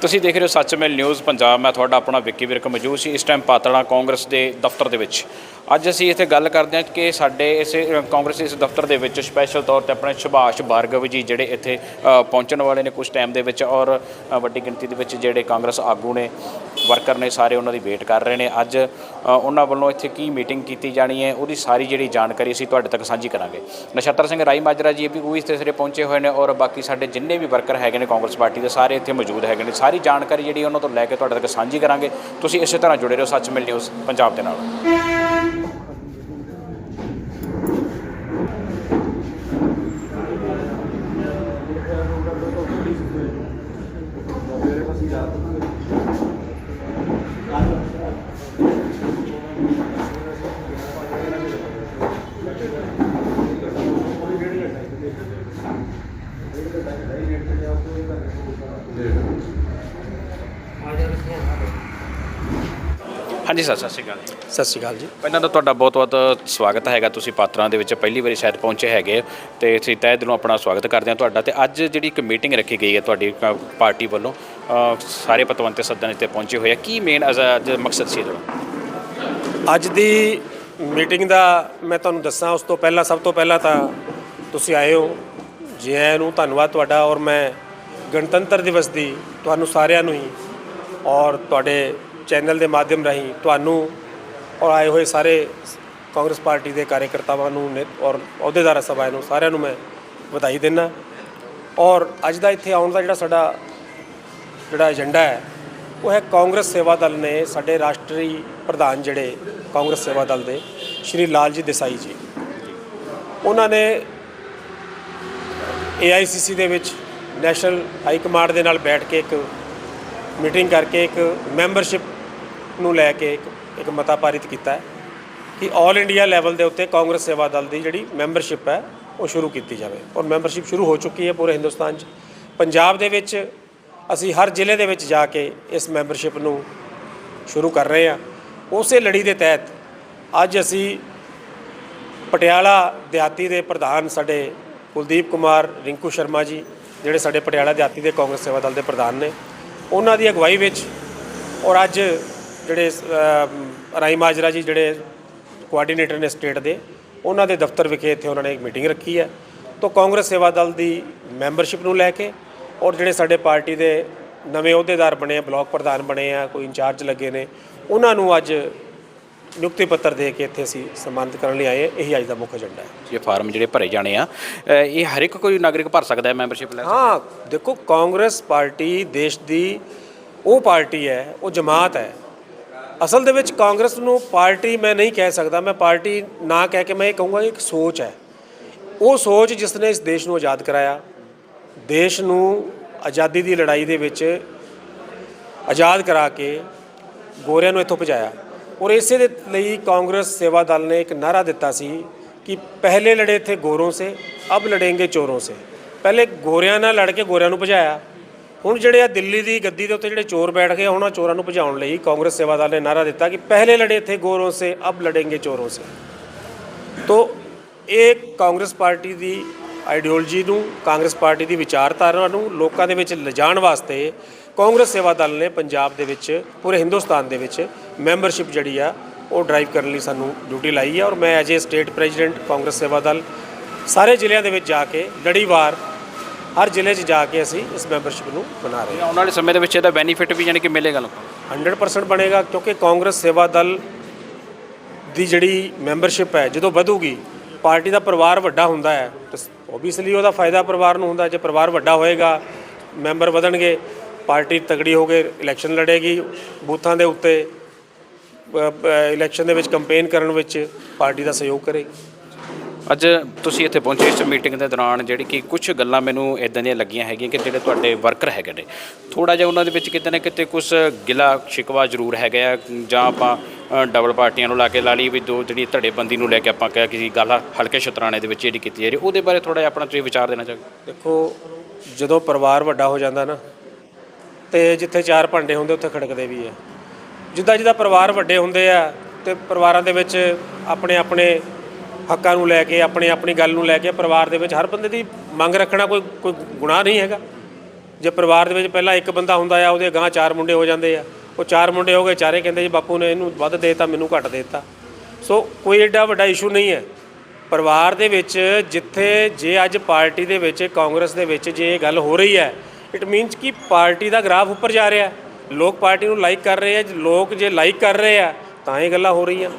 ਤੁਸੀਂ ਦੇਖ ਰਹੇ ਹੋ ਸੱਚਮੇਲ ਨਿਊਜ਼ ਪੰਜਾਬ। ਮੈਂ ਤੁਹਾਡਾ ਆਪਣਾ ਵਿੱਕੀ ਵਿਰਕ ਮੌਜੂਦ ਸੀ ਇਸ ਟਾਈਮ ਪਾਤੜਾ ਕਾਂਗਰਸ ਦੇ ਦਫ਼ਤਰ ਦੇ ਵਿੱਚ। ਅੱਜ ਅਸੀਂ ਇੱਥੇ ਗੱਲ ਕਰਦੇ ਹਾਂ ਕਿ ਸਾਡੇ ਇਸ ਕਾਂਗਰਸ ਇਸ ਦਫ਼ਤਰ ਦੇ ਵਿੱਚ ਸਪੈਸ਼ਲ ਤੌਰ ਤੇ ਆਪਣੇ ਸੁਭਾਸ਼ ਭਾਰਗਵ ਜੀ ਜਿਹੜੇ ਇੱਥੇ ਪਹੁੰਚਣ ਵਾਲੇ ਨੇ ਕੁਝ ਟਾਈਮ ਦੇ ਵਿੱਚ ਔਰ ਵੱਡੀ ਗਿਣਤੀ ਦੇ ਵਿੱਚ ਜਿਹੜੇ ਕਾਂਗਰਸ ਆਗੂ ਨੇ। ਵਰਕਰ ਨੇ ਸਾਰੇ ਉਹਨਾਂ ਦੀ ਵੇਟ ਕਰ ਰਹੇ ਨੇ। ਅੱਜ ਉਹਨਾਂ ਵੱਲੋਂ ਇੱਥੇ ਕੀ ਮੀਟਿੰਗ ਕੀਤੀ ਜਾਣੀ ਹੈ, ਉਹਦੀ ਸਾਰੀ ਜਿਹੜੀ ਜਾਣਕਾਰੀ ਅਸੀਂ ਤੁਹਾਡੇ ਤੱਕ ਸਾਂਝੀ ਕਰਾਂਗੇ। ਨਛੱਤਰ ਸਿੰਘ ਰਾਈ ਮਾਜਰਾ ਜੀ ਵੀ ਉਹ ਇਸ ਸਿਰੇ ਪਹੁੰਚੇ ਹੋਏ ਨੇ ਔਰ ਬਾਕੀ ਸਾਡੇ ਜਿੰਨੇ ਵੀ ਵਰਕਰ ਹੈਗੇ ਨੇ ਕਾਂਗਰਸ ਪਾਰਟੀ ਦੇ, ਸਾਰੇ ਇੱਥੇ ਮੌਜੂਦ ਹੈਗੇ ਨੇ। ਸਾਰੀ ਜਾਣਕਾਰੀ ਜਿਹੜੀ ਉਹਨਾਂ ਤੋਂ ਲੈ ਕੇ ਤੁਹਾਡੇ ਤੱਕ ਸਾਂਝੀ ਕਰਾਂਗੇ। ਤੁਸੀਂ ਇਸੇ ਤਰ੍ਹਾਂ ਜੁੜੇ ਰਹੋ ਸੱਚਮੇਲ ਨਿਊਜ਼ ਪੰਜਾਬ ਦੇ ਨਾਲ। ਹਾਂਜੀ ਸਰ ਸਤਿ ਸ਼੍ਰੀ ਅਕਾਲ ਜੀ। ਸਤਿ ਸ਼੍ਰੀ ਅਕਾਲ ਜੀ। ਪਹਿਲਾਂ ਤਾਂ ਤੁਹਾਡਾ ਬਹੁਤ-ਬਹੁਤ ਸਵਾਗਤ ਹੈਗਾ ਤੁਸੀਂ ਪਾਤਰਾਂ ਦੇ ਵਿੱਚ ਪਹਿਲੀ ਵਾਰੀ ਸ਼ਾਇਦ ਪਹੁੰਚੇ ਹੈਗੇ ਤੇ ਅਸੀਂ ਤਹਿ ਦਿਲੋਂ ਆਪਣਾ ਸਵਾਗਤ ਕਰਦੇ ਹਾਂ ਤੁਹਾਡਾ ਤੇ ਅੱਜ ਜਿਹੜੀ ਇੱਕ ਮੀਟਿੰਗ ਰੱਖੀ ਗਈ ਹੈ ਤੁਹਾਡੀ ਅ, ਪਾਰਟੀ ਵੱਲੋਂ ਅ, ਸਾਰੇ ਪਤਵੰਤੇ ਸੱਦਣ ਇੱਥੇ ਪਹੁੰਚੇ ਹੋਏ ਆ। ਕੀ ਮੇਨ ਅੱਜ ਮਕਸਦ ਸੀ ਇਹਦਾ? ਅੱਜ ਦੀ ਮੀਟਿੰਗ ਦਾ ਮੈਂ ਤੁਹਾਨੂੰ ਦੱਸਾਂ ਉਸ ਤੋਂ ਪਹਿਲਾਂ ਸਭ ਤੋਂ ਪਹਿਲਾਂ ਤਾਂ ਤੁਸੀਂ ਆਏ ਹੋ। ਜੀ, ਆਇਆਂ ਨੂੰ ਧੰਨਵਾਦ ਤੁਹਾਡਾ ਔਰ ਮੈਂ ਗਣਤੰਤਰ ਦਿਵਸ ਦੀ ਤੁਹਾਨੂੰ ਸਾਰਿਆਂ ਨੂੰ ਹੀ ਔਰ ਤੁਹਾਡੇ ਚੈਨਲ ਦੇ ਮਾਧਿਅਮ ਰਾਹੀਂ ਤੁਹਾਨੂੰ ਔਰ ਆਏ ਹੋਏ ਸਾਰੇ ਕਾਂਗਰਸ ਪਾਰਟੀ ਦੇ ਕਾਰਜਕਰਤਾਵਾਂ ਨੂੰ, ਨੇ- ਔਰ ਅਹੁਦੇਦਾਰ ਸਭਾ ਨੂੰ, ਸਾਰਿਆਂ ਨੂੰ ਮੈਂ ਵਧਾਈ ਦਿੰਦਾ। ਔਰ ਅੱਜ ਦਾ ਇੱਥੇ ਆਉਣ ਦਾ ਜਿਹੜਾ ਸਾਡਾ ਜਿਹੜਾ ਏਜੰਡਾ ਹੈ, ਉਹ ਹੈ ਕਾਂਗਰਸ ਸੇਵਾ ਦਲ ਨੇ ਸਾਡੇ ਰਾਸ਼ਟਰੀ ਪ੍ਰਧਾਨ ਜਿਹੜੇ ਕਾਂਗਰਸ ਸੇਵਾ ਦਲ ਦੇ, ਸ਼੍ਰੀ ਲਾਲਜੀ ਦੇਸਾਈ ਜੀ। ਉਹਨਾਂ ਨੇ AICC ਦੇ ਵਿੱਚ ਨੈਸ਼ਨਲ ਹਾਈ ਕਮਾਂਡ ਦੇ ਨਾਲ ਬੈਠ ਕੇ ਇੱਕ ਮੀਟਿੰਗ ਕਰਕੇ ਇੱਕ ਮੈਂਬਰਸ਼ਿਪ ਨੂੰ ਲੈ ਕੇ ਇੱਕ ਇੱਕ ਮਤਾ ਪਾਰਿਤ ਕੀਤਾ ਹੈ ਕਿ 올 ਇੰਡੀਆ ਲੈਵਲ ਦੇ ਉੱਤੇ ਕਾਂਗਰਸ ਸੇਵਾ ਦਲ ਦੀ ਜਿਹੜੀ ਮੈਂਬਰਸ਼ਿਪ ਹੈ, ਉਹ ਸ਼ੁਰੂ ਕੀਤੀ ਜਾਵੇ। ਔਰ ਮੈਂਬਰਸ਼ਿਪ ਸ਼ੁਰੂ ਹੋ ਚੁੱਕੀ ਹੈ ਪੂਰੇ ਹਿੰਦੁਸਤਾਨ 'ਚ। ਪੰਜਾਬ ਦੇ ਵਿੱਚ ਅਸੀਂ ਹਰ ਜ਼ਿਲ੍ਹੇ ਦੇ ਵਿੱਚ ਜਾ ਕੇ ਇਸ ਮੈਂਬਰਸ਼ਿਪ ਨੂੰ ਸ਼ੁਰੂ ਕਰ ਰਹੇ ਹਾਂ। ਉਸੇ ਲੜੀ ਦੇ ਤਹਿਤ ਅੱਜ ਅਸੀਂ ਪਟਿਆਲਾ ਦਿਹਾਤੀ ਦੇ ਪ੍ਰਧਾਨ ਸਾਡੇ ਕੁਲਦੀਪ ਕੁਮਾਰ, ਰਿੰਕੂ ਸ਼ਰਮਾ ਜੀ, ਜਿਹੜੇ ਸਾਡੇ ਪਟਿਆਲਾ ਦਿਹਾਤੀ ਦੇ ਕਾਂਗਰਸ ਸੇਵਾ ਦਲ ਦੇ ਪ੍ਰਧਾਨ ਨੇ, ਉਹਨਾਂ ਦੀ ਅਗਵਾਈ ਵਿੱਚ ਔਰ ਅੱਜ ਜਿਹੜੇ ਰਾਈ ਮਾਜਰਾ ਜੀ ਜਿਹੜੇ ਕੋਆਰਡੀਨੇਟਰ ਨੇ ਸਟੇਟ ਦੇ, ਉਹਨਾਂ ਦੇ ਦਫ਼ਤਰ ਵਿਖੇ ਇੱਥੇ ਉਹਨਾਂ ਨੇ ਇੱਕ ਮੀਟਿੰਗ ਰੱਖੀ ਹੈ। ਤੋਂ ਕਾਂਗਰਸ ਸੇਵਾ ਦਲ ਦੀ ਮੈਂਬਰਸ਼ਿਪ ਨੂੰ ਲੈ ਕੇ ਔਰ ਜਿਹੜੇ ਸਾਡੇ ਪਾਰਟੀ ਦੇ ਨਵੇਂ ਅਹੁਦੇਦਾਰ ਬਣੇ ਆ, ਬਲਾਕ ਪ੍ਰਧਾਨ ਬਣੇ ਆ, ਕੋਈ ਇੰਚਾਰਜ ਲੱਗੇ ਨੇ, ਉਹਨਾਂ ਨੂੰ ਅੱਜ ਨਿਯੁਕਤੀ ਪੱਤਰ ਦੇ ਕੇ ਇੱਥੇ ਅਸੀਂ ਸਨਮਾਨਿਤ ਕਰਨ ਲਈ ਆਏ ਹਾਂ। ਇਹੀ ਅੱਜ ਦਾ ਮੁੱਖ ਏਜੰਡਾ ਹੈ। ਇਹ ਫਾਰਮ ਜਿਹੜੇ ਭਰੇ ਜਾਣੇ ਆ ਅ, ਇਹ ਹਰ ਇੱਕ ਕੋਈ ਨਾਗਰਿਕ ਭਰ ਸਕਦਾ ਹੈ ਮੈਂਬਰਸ਼ਿਪ ਲੈ ਹਾਂ ਦੇਖੋ ਕਾਂਗਰਸ ਪਾਰਟੀ ਦੇਸ਼ ਦੀ ਉਹ ਪਾਰਟੀ ਹੈ ਉਹ ਜਮਾਤ ਹੈ। ਅਸਲ ਦੇ ਵਿੱਚ ਕਾਂਗਰਸ ਨੂੰ ਪਾਰਟੀ ਮੈਂ ਨਹੀਂ ਕਹਿ ਸਕਦਾ ਮੈਂ ਪਾਰਟੀ ਨਾ ਕਹਿ ਕੇ ਮੈਂ ਇਹ ਕਹੂੰਗਾ ਇੱਕ ਸੋਚ ਹੈ। ਉਹ ਸੋਚ ਜਿਸ ਨੇ ਇਸ ਦੇਸ਼ ਨੂੰ ਆਜ਼ਾਦ ਕਰਾਇਆ ਦੇਸ਼ ਨੂੰ ਆਜ਼ਾਦੀ ਦੀ ਲੜਾਈ ਦੇ ਵਿੱਚ ਆਜ਼ਾਦ ਕਰਾ ਕੇ ਗੋਰਿਆਂ ਨੂੰ ਇੱਥੋਂ ਭਜਾਇਆ। ਔਰ ਇਸੇ ਦੇ ਲਈ ਕਾਂਗਰਸ ਸੇਵਾ ਦਲ ਨੇ ਇੱਕ ਨਾਰਾ ਦਿੱਤਾ ਸੀ ਕਿ ਪਹਿਲੇ ਲੜੇ ਥੇ ਗੋਰੋਂ ਸੇ, ਅਬ ਲੜेंगे ਚੋਰੋਂ ਸੇ। ਪਹਿਲੇ ਗੋਰਿਆਂ ਨਾਲ ਲੜ ਕੇ ਗੋਰਿਆਂ ਨੂੰ ਭਜਾਇਆ। ਹੁਣ ਜਿਹੜੇ ਆ ਦਿੱਲੀ ਦੀ ਗੱਦੀ ਦੇ ਉੱਤੇ ਜਿਹੜੇ ਚੋਰ ਬੈਠ ਗਏ ਉਹਨਾਂ ਚੋਰਾਂ ਨੂੰ ਭਜਾਉਣ ਲਈ ਕਾਂਗਰਸ ਸੇਵਾ ਦਲ ਨੇ ਨਾਰਾ ਦਿੱਤਾ ਕਿ ਪਹਿਲੇ ਲੜੇ ਥੇ ਗੋਰੋਂ ਸੇ, ਅਬ ਲੜेंगे ਚੋਰੋਂ ਸੇ। ਤੋ ਇਹ ਕਾਂਗਰਸ ਪਾਰਟੀ ਦੀ ਆਈਡੀਓਲੋਜੀ ਨੂੰ, ਕਾਂਗਰਸ ਪਾਰਟੀ ਦੀ ਵਿਚਾਰਧਾਰਾ ਨੂੰ ਲੋਕਾਂ ਦੇ ਵਿੱਚ ਲਿਜਾਣ ਵਾਸਤੇ ਕਾਂਗਰਸ ਸੇਵਾ ਦਲ ਨੇ ਪੰਜਾਬ ਦੇ ਵਿੱਚ ਪੂਰੇ ਹਿੰਦੁਸਤਾਨ ਦੇ ਵਿੱਚ ਮੈਂਬਰਸ਼ਿਪ ਜਿਹੜੀ ਆ ਉਹ ਡਰਾਈਵ ਕਰਨ ਲਈ ਸਾਨੂੰ ਡਿਊਟੀ ਲਾਈ ਹੈ ਔਰ ਮੈਂ as a state president Congress Seva Dal ਸਾਰੇ ਜ਼ਿਲ੍ਹਿਆਂ ਦੇ ਵਿੱਚ ਜਾ ਕੇ ਲੜੀਵਾਰ ਹਰ ਜ਼ਿਲ੍ਹੇ 'ਚ ਜਾ ਕੇ ਅਸੀਂ ਇਸ ਮੈਂਬਰਸ਼ਿਪ ਨੂੰ ਬਣਾ ਰਹੇ ਹਾਂ। ਆਉਣ ਵਾਲੇ ਸਮੇਂ ਦੇ ਵਿੱਚ ਇਹਦਾ ਬੈਨੀਫਿਟ ਵੀ ਯਾਨੀ ਕਿ ਮਿਲੇਗਾ ਲੋਕਾਂ ਨੂੰ? 100% ਬਣੇਗਾ ਕਿਉਂਕਿ ਕਾਂਗਰਸ ਸੇਵਾ ਦਲ ਦੀ ਜਿਹੜੀ ਮੈਂਬਰਸ਼ਿਪ ਹੈ ਜਦੋਂ ਵਧੂਗੀ ਪਾਰਟੀ ਦਾ ਪਰਿਵਾਰ ਵੱਡਾ ਹੁੰਦਾ ਹੈ ਤਾਂ ਓਬਵੀਅਸਲੀ ਉਹਦਾ ਫਾਇਦਾ ਪਰਿਵਾਰ ਨੂੰ ਹੁੰਦਾ ਜੇ ਪਰਿਵਾਰ ਵੱਡਾ ਹੋਏਗਾ ਮੈਂਬਰ ਵਧਣਗੇ ਪਾਰਟੀ ਤਗੜੀ ਹੋ ਕੇ ਇਲੈਕਸ਼ਨ ਲੜੇਗੀ ਬੂਥਾਂ ਦੇ ਉੱਤੇ ਇਲੈਕਸ਼ਨ ਦੇ ਵਿੱਚ ਕੰਪੇਨ ਕਰਨ ਵਿੱਚ ਪਾਰਟੀ ਦਾ ਸਹਿਯੋਗ ਕਰੇਗੀ ਅੱਜ ਤੁਸੀਂ ਇੱਥੇ ਪਹੁੰਚੇ ਇਸ ਮੀਟਿੰਗ ਦੇ ਦੌਰਾਨ ਜਿਹੜੀ ਕਿ ਕੁਝ ਗੱਲਾਂ ਮੈਨੂੰ ਇਦਾਂ ਦੀਆਂ ਲੱਗੀਆਂ ਹੈਗੀਆਂ ਕਿ ਜਿਹੜੇ ਤੁਹਾਡੇ ਵਰਕਰ ਹੈਗੇ ਨੇ। ਥੋੜਾ ਜਿਹਾ ਉਹਨਾਂ ਦੇ ਵਿੱਚ ਕਿਤੇ ਨਾ ਕਿਤੇ ਕੁਝ ਗਿਲਾ ਸ਼ਿਕਵਾ ਜ਼ਰੂਰ ਹੈਗਾ ਆ ਜਾਂ ਆਪਾਂ ਅ, ਡਬਲ ਪਾਰਟੀਆਂ ਨੂੰ ਲਾ ਕੇ ਲਾ ਲਈ ਵੀ ਦੋ ਜਿਹੜੀ ਧੜੇਬੰਦੀ ਨੂੰ ਲੈ ਕੇ ਆਪਾਂ ਕਿਹਾ ਕਿਸੇ ਗੱਲ ਹਲਕੇ ਸ਼ਤਰਾਣੇ ਦੇ ਵਿੱਚ ਜਿਹੜੀ ਕੀਤੀ ਜਾ ਰਹੀ ਉਹਦੇ ਬਾਰੇ ਥੋੜਾ ਜਿਹਾ ਆਪਣਾ ਤੁਸੀਂ ਵਿਚਾਰ ਦੇਣਾ ਚਾਹੋਗੇ? ਦੇਖੋ ਜਦੋਂ ਪਰਿਵਾਰ ਵੱਡਾ ਹੋ ਜਾਂਦਾ ਨਾ ਤੇ ਜਿੱਥੇ ਚਾਰ ਭਾਂਡੇ ਹੁੰਦੇ, ਉੱਥੇ ਖੜਕਦੇ ਵੀ ਹੈ ਜਿੱਦਾਂ ਜਿੱਦਾਂ ਪਰਿਵਾਰ ਵੱਡੇ ਹੁੰਦੇ ਆ ਤੇ ਪਰਿਵਾਰਾਂ ਦੇ ਵਿੱਚ ਆਪਣੇ ਆਪਣੇ ਹੱਕਾਂ ਨੂੰ ਲੈ ਕੇ, ਆਪਣੀ ਆਪਣੀ ਗੱਲ ਨੂੰ ਲੈ ਕੇ ਪਰਿਵਾਰ ਦੇ ਵਿੱਚ ਹਰ ਬੰਦੇ ਦੀ ਮੰਗ ਰੱਖਣਾ ਕੋਈ ਕੋਈ ਗੁਨਾਹ ਨਹੀਂ ਹੈਗਾ। ਜੇ ਪਰਿਵਾਰ ਦੇ ਵਿੱਚ ਪਹਿਲਾਂ ਇੱਕ ਬੰਦਾ ਹੁੰਦਾ ਆ, ਉਹਦੇ ਗਾਂ ਚਾਰ ਮੁੰਡੇ ਹੋ ਜਾਂਦੇ ਆ। ਉਹ ਚਾਰ ਮੁੰਡੇ ਹੋ ਗਏ, ਚਾਰੇ ਕਹਿੰਦੇ ਜੀ, ਬਾਪੂ ਨੇ ਇਹਨੂੰ ਵੱਧ ਦੇਤਾ, ਮੈਨੂੰ ਘੱਟ ਦੇਤਾ। ਸੋ ਕੋਈ ਏਡਾ ਵੱਡਾ ਇਸ਼ੂ ਨਹੀਂ ਹੈ। ਪਰਿਵਾਰ ਦੇ ਵਿੱਚ ਜਿੱਥੇ, ਜੇ ਅੱਜ ਪਾਰਟੀ ਦੇ ਵਿੱਚ, ਕਾਂਗਰਸ ਦੇ ਵਿੱਚ ਜੇ ਇਹ ਗੱਲ ਹੋ ਰਹੀ ਹੈ ਇਟ ਮੀਨਸ ਕਿ ਪਾਰਟੀ ਦਾ ਗ੍ਰਾਫ ਉੱਪਰ ਜਾ ਰਿਹਾ ਲੋਕ ਪਾਰਟੀ ਨੂੰ ਲਾਈਕ ਕਰ ਰਹੇ ਆ ਲੋਕ ਜੇ ਲਾਈਕ ਕਰ ਰਹੇ ਆ ਤਾਂ ਇਹ ਗੱਲਾਂ ਹੋ ਰਹੀਆਂ।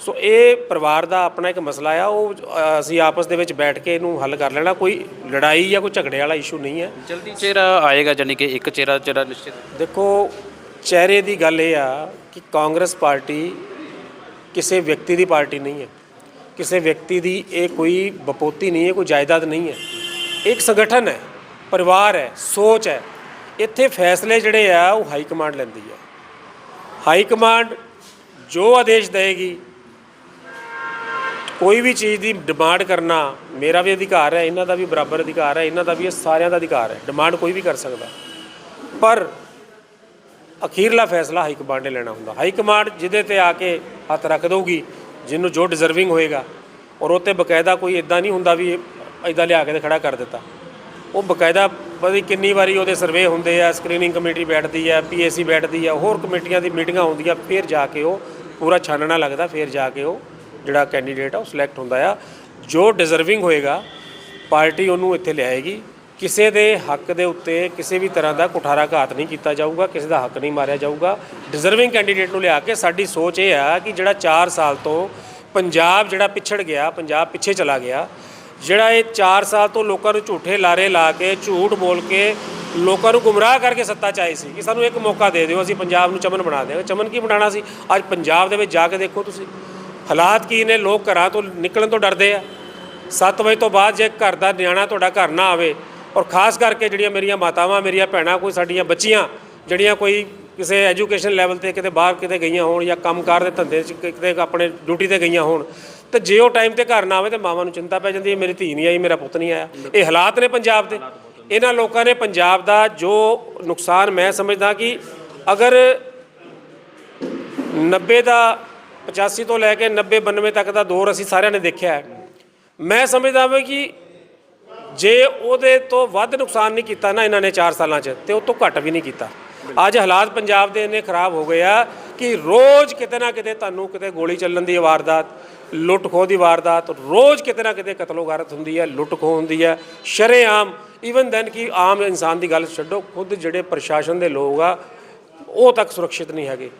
ਸੋ ਇਹ ਪਰਿਵਾਰ ਦਾ ਆਪਣਾ ਇੱਕ ਮਸਲਾ ਆ। ਉਹ ਅਸੀਂ ਆਪਸ ਦੇ ਵਿੱਚ ਬੈਠ ਕੇ ਇਹਨੂੰ ਹੱਲ ਕਰ ਲੈਣਾ। ਕੋਈ ਲੜਾਈ ਜਾਂ ਕੋਈ ਝਗੜੇ ਵਾਲਾ ਇਸ਼ੂ ਨਹੀਂ ਹੈ। ਜਲਦੀ ਚਿਹਰਾ ਆਏਗਾ ਜਾਨੀ ਕਿ ਇੱਕ ਚਿਹਰਾ ਜਿਹੜਾ ਨਿਸ਼ਚਿਤ। ਦੇਖੋ ਚਿਹਰੇ ਦੀ ਗੱਲ ਇਹ ਆ ਕਿ ਕਾਂਗਰਸ ਪਾਰਟੀ ਕਿਸੇ ਵਿਅਕਤੀ ਦੀ ਪਾਰਟੀ ਨਹੀਂ ਹੈ। ਕਿਸੇ ਵਿਅਕਤੀ ਦੀ ਇਹ ਕੋਈ ਬਪੋਤੀ ਨਹੀਂ ਹੈ ਕੋਈ ਜਾਇਦਾਦ ਨਹੀਂ ਹੈ। ਇੱਕ ਸੰਗਠਨ ਹੈ। ਪਰਿਵਾਰ ਹੈ, ਸੋਚ ਹੈ, ਇੱਥੇ ਫੈਸਲੇ ਜਿਹੜੇ ਆ ਉਹ ਹਾਈ ਕਮਾਂਡ ਲੈਂਦੀ ਹੈ। ਹਾਈ ਕਮਾਂਡ ਜੋ ਆਦੇਸ਼ ਦੇਗੀ ਕੋਈ ਵੀ ਚੀਜ਼ ਦੀ ਡਿਮਾਂਡ ਕਰਨਾ ਮੇਰਾ ਵੀ ਅਧਿਕਾਰ ਹੈ, ਇਹਨਾਂ ਦਾ ਵੀ ਬਰਾਬਰ ਅਧਿਕਾਰ ਹੈ, ਇਹਨਾਂ ਦਾ ਵੀ ਇਹ ਸਾਰਿਆਂ ਦਾ ਅਧਿਕਾਰ ਹੈ, ਡਿਮਾਂਡ ਕੋਈ ਵੀ ਕਰ ਸਕਦਾ। ਪਰ ਅਖੀਰਲਾ ਫੈਸਲਾ ਹਾਈ ਕਮਾਂਡ ਨੇ ਲੈਣਾ ਹੁੰਦਾ। ਹਾਈ ਕਮਾਂਡ ਜਿਹਦੇ ਤੇ ਆ ਕੇ ਹੱਥ ਰੱਖ ਦਊਗੀ, ਜਿਹਨੂੰ ਜੋ ਡਿਜ਼ਰਵਿੰਗ ਹੋਏਗਾ, ਔਰ ਉਹ 'ਤੇ ਬਕਾਇਦਾ ਕੋਈ ਇਦਾਂ ਨਹੀਂ ਹੁੰਦਾ ਵੀ ਇਦਾਂ ਲਿਆ ਕੇ ਤੇ ਖੜਾ ਕਰ ਦਿੱਤਾ। ਉਹ ਬਕਾਇਦਾ ਪਤਾ ਕਿੰਨੀ ਵਾਰੀ ਉਹਦੇ ਸਰਵੇ ਹੁੰਦੇ ਆ ਸਕਰੀਨਿੰਗ ਕਮੇਟੀ ਬੈਠਦੀ ਆ ਪੀਏਸੀ ਬੈਠਦੀ ਆ, ਹੋਰ ਕਮੇਟੀਆਂ ਦੀ ਮੀਟਿੰਗਾਂ ਹੁੰਦੀਆਂ, ਫਿਰ ਜਾ ਕੇ ਉਹ ਪੂਰਾ ਛਾਨਣਾ ਲੱਗਦਾ, ਫਿਰ ਜਾ ਕੇ ਉਹ ਜਿਹੜਾ ਕੈਂਡੀਡੇਟ ਆ ਉਹ ਸਿਲੈਕਟ ਹੁੰਦਾ ਆ। ਜੋ ਡਿਜ਼ਰਵਿੰਗ ਹੋਏਗਾ, ਪਾਰਟੀ ਉਹਨੂੰ ਇੱਥੇ ਲਿਆਏਗੀ। ਕਿਸੇ ਦੇ ਹੱਕ ਦੇ ਉੱਤੇ ਕਿਸੇ ਵੀ ਤਰ੍ਹਾਂ ਦਾ ਕੁਠਾਰਾ ਘਾਤ ਨਹੀਂ ਕੀਤਾ ਜਾਊਗਾ, ਕਿਸੇ ਦਾ ਹੱਕ ਨਹੀਂ ਮਾਰਿਆ ਜਾਊਗਾ। ਡਿਜ਼ਰਵਿੰਗ ਕੈਂਡੀਡੇਟ ਨੂੰ ਲਿਆ ਕੇ ਸਾਡੀ ਸੋਚ ਇਹ ਆ ਕਿ ਜਿਹੜਾ 4 ਸਾਲ ਤੋਂ ਪੰਜਾਬ ਜਿਹੜਾ ਪਿਛੜ ਗਿਆ, ਪੰਜਾਬ ਪਿੱਛੇ ਚਲਾ ਗਿਆ ਜਿਹੜਾ ਇਹ 4 ਸਾਲ ਤੋਂ ਲੋਕਾਂ ਨੂੰ ਝੂਠੇ ਲਾਰੇ ਲਾ ਕੇ, ਝੂਠ ਬੋਲ ਕੇ ਲੋਕਾਂ ਨੂੰ ਗੁੰਮਰਾਹ ਕਰਕੇ ਸੱਤਾ 'ਚ ਆਏ ਸੀ। ਕਿ ਸਾਨੂੰ ਇੱਕ ਮੌਕਾ ਦੇ ਦਿਓ, ਅਸੀਂ ਪੰਜਾਬ ਨੂੰ ਚਮਨ ਬਣਾ ਦਿਆਂਗੇ। ਚਮਨ ਕੀ ਬਣਾਉਣਾ ਸੀ? ਅੱਜ ਪੰਜਾਬ ਦੇ ਵਿੱਚ ਜਾ ਕੇ ਦੇਖੋ ਤੁਸੀਂ। ਹਾਲਾਤ ਕੀ ਨੇ? ਲੋਕ ਘਰਾਂ ਤੋਂ ਨਿਕਲਣ ਤੋਂ ਡਰਦੇ ਆ। 7 ਵਜੇ ਤੋਂ ਬਾਅਦ ਜੇ ਘਰ ਦਾ ਨਿਆਣਾ ਤੁਹਾਡਾ ਘਰ ਨਾ ਆਵੇ, ਔਰ ਖਾਸ ਕਰਕੇ ਜਿਹੜੀਆਂ ਮੇਰੀਆਂ ਮਾਤਾਵਾਂ, ਮੇਰੀਆਂ ਭੈਣਾਂ, ਕੋਈ ਸਾਡੀਆਂ ਬੱਚੀਆਂ, ਜਿਹੜੀਆਂ ਕੋਈ ਕਿਸੇ ਐਜੂਕੇਸ਼ਨ ਲੈਵਲ ਤੇ ਕਿਤੇ ਬਾਹਰ ਕਿਤੇ ਗਈਆਂ ਹੋਣ ਜਾਂ ਕੰਮਕਾਰ ਦੇ ਧੰਦੇ 'ਚ ਕਿਤੇ ਆਪਣੇ ਡਿਊਟੀ ਤੇ ਗਈਆਂ ਹੋਣ ਤੇ ਜੇ ਉਹ ਟਾਈਮ ਤੇ ਘਰ ਨਾ ਆਵੇ ਤੇ ਮਾਵਾਂ ਨੂੰ ਚਿੰਤਾ ਪੈ ਜਾਂਦੀ ਹੈ, ਮੇਰੀ ਧੀ ਨਹੀਂ ਆਈ, ਮੇਰਾ ਪੁੱਤ ਨਹੀਂ ਆਇਆ। ਇਹ ਹਾਲਾਤ ਨੇ ਪੰਜਾਬ ਦੇ। ਇਹਨਾਂ ਲੋਕਾਂ ਨੇ ਪੰਜਾਬ ਦਾ ਜੋ ਨੁਕਸਾਨ ਮੈਂ ਸਮਝਦਾ ਕਿ ਅਗਰ 90 ਦਾ 85 ਤੋਂ ਲੈ ਕੇ 90 92 ਤੱਕ ਦਾ ਦੌਰ ਅਸੀਂ ਸਾਰਿਆਂ ਨੇ ਦੇਖਿਆ ਹੈ, ਮੈਂ ਸਮਝਦਾ ਹਾਂ ਕਿ ਜੇ ਉਹਦੇ ਤੋਂ ਵੱਧ ਨੁਕਸਾਨ ਨਹੀਂ ਕੀਤਾ ਨਾ ਇਹਨਾਂ ਨੇ 4 ਸਾਲਾਂ 'ਚ, ਤੇ ਉਹ ਤੋਂ ਘੱਟ ਵੀ ਨਹੀਂ ਕੀਤਾ। ਅੱਜ ਹਾਲਾਤ ਪੰਜਾਬ ਦੇ ਇੰਨੇ ਖਰਾਬ ਹੋ ਗਏ ਆ ਕਿ ਰੋਜ਼ ਕਿਤੇ ਨਾ ਕਿਤੇ ਤੁਹਾਨੂੰ ਕਿਤੇ ਗੋਲੀ ਚੱਲਣ ਦੀ ਵਾਰਦਾਤ ਲੁੱਟ ਖੋਹ ਦੀ ਵਾਰਦਾਤ, ਰੋਜ਼ ਕਿਤੇ ਨਾ ਕਿਤੇ ਕਤਲੋਗਾਰਤ ਹੁੰਦੀ ਹੈ ਲੁੱਟ ਖੋਹ ਹੁੰਦੀ ਹੈ, ਸ਼ਰੇਆਮ ਈਵਨ ਦੈਨ ਕਿ ਆਮ ਇਨਸਾਨ ਦੀ ਗੱਲ ਛੱਡੋ, ਖੁਦ ਜਿਹੜੇ ਪ੍ਰਸ਼ਾਸਨ ਦੇ ਲੋਕ ਆ, ਉਹ ਤੱਕ ਸੁਰੱਖਿਅਤ ਨਹੀਂ ਹੈਗੇ।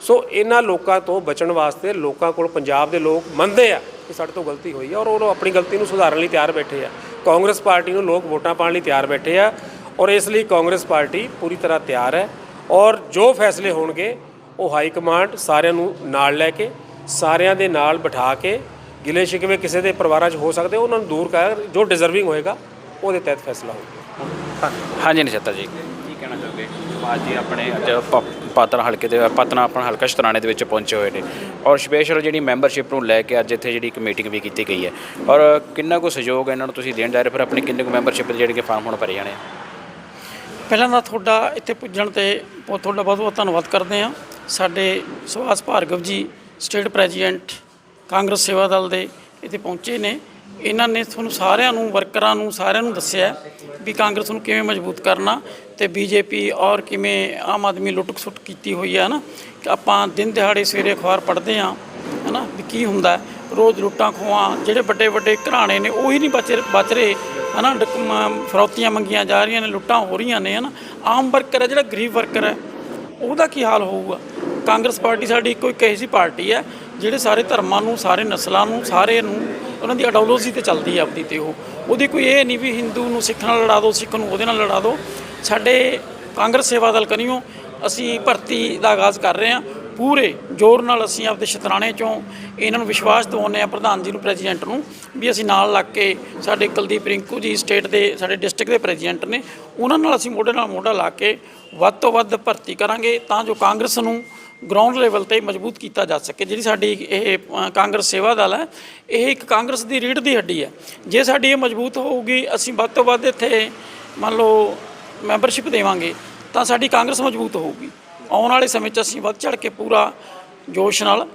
ਸੋ ਇਹਨਾਂ ਲੋਕਾਂ ਤੋਂ ਬਚਣ ਵਾਸਤੇ ਲੋਕਾਂ ਕੋਲ ਪੰਜਾਬ ਦੇ ਲੋਕ ਮੰਨਦੇ ਆ ਕਿ ਸਾਡੇ ਤੋਂ ਗਲਤੀ ਹੋਈ ਆ ਔਰ ਉਹ ਆਪਣੀ ਗਲਤੀ ਨੂੰ ਸੁਧਾਰਨ ਲਈ ਤਿਆਰ ਬੈਠੇ ਆ। ਕਾਂਗਰਸ ਪਾਰਟੀ ਨੂੰ ਲੋਕ ਵੋਟਾਂ ਪਾਉਣ ਲਈ ਤਿਆਰ ਬੈਠੇ ਆ ਔਰ ਇਸ ਲਈ ਕਾਂਗਰਸ ਪਾਰਟੀ ਪੂਰੀ ਤਰ੍ਹਾਂ ਤਿਆਰ ਹੈ ਔਰ ਜੋ ਫੈਸਲੇ ਹੋਣਗੇ, ਉਹ ਹਾਈ ਕਮਾਂਡ ਸਾਰਿਆਂ ਨੂੰ ਨਾਲ ਲੈ ਕੇ ਸਾਰਿਆਂ ਦੇ ਨਾਲ ਬਿਠਾ ਕੇ ਗਿਲੇ ਸ਼ਿਕਵੇ ਕਿਸੇ ਦੇ ਪਰਿਵਾਰਾਂ 'ਚ ਹੋ ਸਕਦੇ ਉਹਨਾਂ ਨੂੰ ਦੂਰ ਕਰ ਜੋ ਡਿਜ਼ਰਵਿੰਗ ਹੋਏਗਾ ਉਹਦੇ ਤਹਿਤ ਫੈਸਲਾ ਹੋਊਗਾ। ਹਾਂਜੀ ਨਛੱਤਰ ਜੀ। ਕੀ ਕਹਿਣਾ ਚਾਹੋਗੇ? ਬਾਤ ਜੀ ਆਪਣੇ ਅੱਜ ਪ- ਪਾਤਰ ਹਲਕੇ ਦੇ ਪਾਤਨਾ ਆਪਣਾ ਹਲਕਾ ਸ਼ਤਰਾਣੇ ਦੇ ਵਿੱਚ ਪਹੁੰਚੇ ਹੋਏ ਨੇ। ਔਰ ਸਪੈਸ਼ਲ ਜਿਹੜੀ ਮੈਂਬਰਸ਼ਿਪ ਨੂੰ ਲੈ ਕੇ ਅੱਜ ਇੱਥੇ ਜਿਹੜੀ ਇੱਕ ਮੀਟਿੰਗ ਵੀ ਕੀਤੀ ਗਈ ਹੈ। ਔਰ ਕਿੰਨਾ ਕੁ ਸਹਿਯੋਗ ਇਹਨਾਂ ਨੂੰ ਤੁਸੀਂ ਦੇਣ ਜਾ ਰਹੇ ਫਿਰ ਆਪਣੇ ਕਿੰਨੇ ਕੁ ਮੈਂਬਰਸ਼ਿਪ ਦੇ ਜਿਹੜੇ ਕਿ ਫਾਰਮ ਹੁਣ ਭਰੇ ਜਾਣੇ ਆ? ਪਹਿਲਾਂ ਤਾਂ ਤੁਹਾਡਾ ਇੱਥੇ ਪੁੱਜਣ ਤੇ ਬਹੁਤ ਤੁਹਾਡਾ ਬਹੁਤ ਬਹੁਤ ਧੰਨਵਾਦ ਕਰਦੇ ਹਾਂ। ਸਾਡੇ ਸੁਭਾਸ਼ ਭਾਰਗਵ ਜੀ ਸਟੇਟ ਪ੍ਰੈਜ਼ੀਡੈਂਟ ਕਾਂਗਰਸ ਸੇਵਾ ਦਲ ਦੇ ਇੱਥੇ ਪਹੁੰਚੇ ਨੇ। ਇਹਨਾਂ ਨੇ ਤੁਹਾਨੂੰ ਸਾਰਿਆਂ ਨੂੰ, ਵਰਕਰਾਂ ਨੂੰ, ਸਾਰਿਆਂ ਨੂੰ ਦੱਸਿਆ ਵੀ ਕਾਂਗਰਸ ਨੂੰ ਕਿਵੇਂ ਮਜ਼ਬੂਤ ਕਰਨਾ ਤੇ ਬੀਜੇਪੀ ਔਰ ਕਿਵੇਂ ਆਮ ਆਦਮੀ ਲੁੱਟਕ ਸੁੱਟ ਕੀਤੀ ਹੋਈ ਹੈ ਨਾ। ਕਿ ਆਪਾਂ ਦਿਨ ਦਿਹਾੜੇ ਸਵੇਰੇ ਅਖਬਾਰ ਪੜ੍ਹਦੇ ਹਾਂ, ਹਨਾ, ਵੀ ਕੀ ਹੁੰਦਾ। ਰੋਜ਼ ਲੁੱਟਾਂ ਖੋਹਾਂ, ਜਿਹੜੇ ਵੱਡੇ ਵੱਡੇ ਘਰਾਣੇ ਨੇ, ਉਹੀ ਨਹੀਂ ਬਚ ਬਚ ਰਹੇ, ਹਨਾ। ਡਕ- ਮ- ਫਰੌਤੀਆਂ ਮੰਗੀਆਂ ਜਾ ਰਹੀਆਂ ਨੇ, ਲੁੱਟਾਂ ਹੋ ਰਹੀਆਂ ਨੇ, ਹਨਾ। ਆਮ ਵਰਕਰ ਹੈ, ਜਿਹੜਾ ਗਰੀਬ ਵਰਕਰ ਹੈ, ਉਹਦਾ ਕੀ ਹਾਲ ਹੋਊਗਾ? ਕਾਂਗਰਸ ਪਾਰਟੀ ਸਾਡੀ ਇੱਕੋ ਇੱਕ ਐਸੀ ਪਾਰਟੀ ਹੈ, ਜਿਹੜੇ ਸਾਰੇ ਧਰਮਾਂ ਨੂੰ, ਸਾਰੇ ਨਸਲਾਂ ਨੂੰ, ਸਾਰੇ ਨੂੰ, ਉਹਨਾਂ ਦੀ ਆਈਡੀਓਲੋਜੀ ਤੇ ਚੱਲਦੀ ਹੈ ਆਪਦੀ ਤੇ ਉਹ। ਉਹਦੀ ਕੋਈ ਇਹ ਨਹੀਂ ਵੀ ਹਿੰਦੂ ਨੂੰ ਸਿੱਖ ਨਾਲ ਲੜਾ ਦਿਓ, ਸਿੱਖ ਨੂੰ ਉਹਦੇ ਨਾਲ ਲੜਾ ਦਿਓ। ਸਾਡੇ ਕਾਂਗਰਸ ਸੇਵਾ ਦਲ ਕਨੀਓ, ਅਸੀਂ ਭਰਤੀ ਦਾ ਆਗਾਜ਼ ਕਰ ਰਹੇ ਹਾਂ। ਪੂਰੇ ਜ਼ੋਰ ਨਾਲ ਅਸੀਂ ਆਪਦੇ ਸ਼ਤਰਾਣੇ ਚੋਂ ਇਹਨਾਂ ਨੂੰ ਵਿਸ਼ਵਾਸ ਦਿਵਾਉਂਦੇ ਆ ਪ੍ਰਧਾਨ ਜੀ ਨੂੰ, ਪ੍ਰੈਜ਼ੀਡੈਂਟ ਨੂੰ, ਵੀ ਅਸੀਂ ਨਾਲ ਲੱਗ ਕੇ ਸਾਡੇ ਕੁਲਦੀਪ ਰਿੰਕੂ ਜੀ ਸਟੇਟ ਦੇ, ਸਾਡੇ ਡਿਸਟ੍ਰਿਕਟ ਦੇ ਪ੍ਰੈਜ਼ੀਡੈਂਟ ਨੇ, ਉਹਨਾਂ ਨਾਲ ਅਸੀਂ ਮੋਢੇ ਨਾਲ ਮੋਢਾ ਲਾ ਕੇ ਵੱਧ ਤੋਂ ਵੱਧ ਭਰਤੀ ਕਰਾਂਗੇ, ਤਾਂ ਜੋ ਕਾਂਗਰਸ ਨੂੰ ਗਰਾਊਂਡ ਲੈਵਲ ਤੇ ਮਜ਼ਬੂਤ ਕੀਤਾ ਜਾ ਸਕੇ, ਜਿਹੜੀ ਸਾਡੀ ਇਹ ਕਾਂਗਰਸ ਸੇਵਾ ਦਲ ਹੈ, ਇਹ ਇੱਕ ਕਾਂਗਰਸ ਦੀ ਰੀੜ ਦੀ ਹੱਡੀ ਹੈ। ਜੇ ਸਾਡੀ ਇਹ ਮਜ਼ਬੂਤ ਹੋਊਗੀ, ਅਸੀਂ ਵੱਧ ਤੋਂ ਵੱਧ ਇੱਥੇ ਮੰਨ ਲਓ ਮੈਂਬਰਸ਼ਿਪ ਦੇਵਾਂਗੇ, ਤਾਂ ਸਾਡੀ ਕਾਂਗਰਸ ਮਜ਼ਬੂਤ ਹੋਊਗੀ। ਆਉਣ ਵਾਲੇ ਸਮੇਂ 'ਚ ਅਸੀਂ ਵੱਧ ਚੜ ਕੇ ਪੂਰਾ ਜੋਸ਼ ਨਾਲ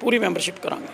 ਪੂਰੀ ਮੈਂਬਰਸ਼ਿਪ ਕਰਾਂਗੇ।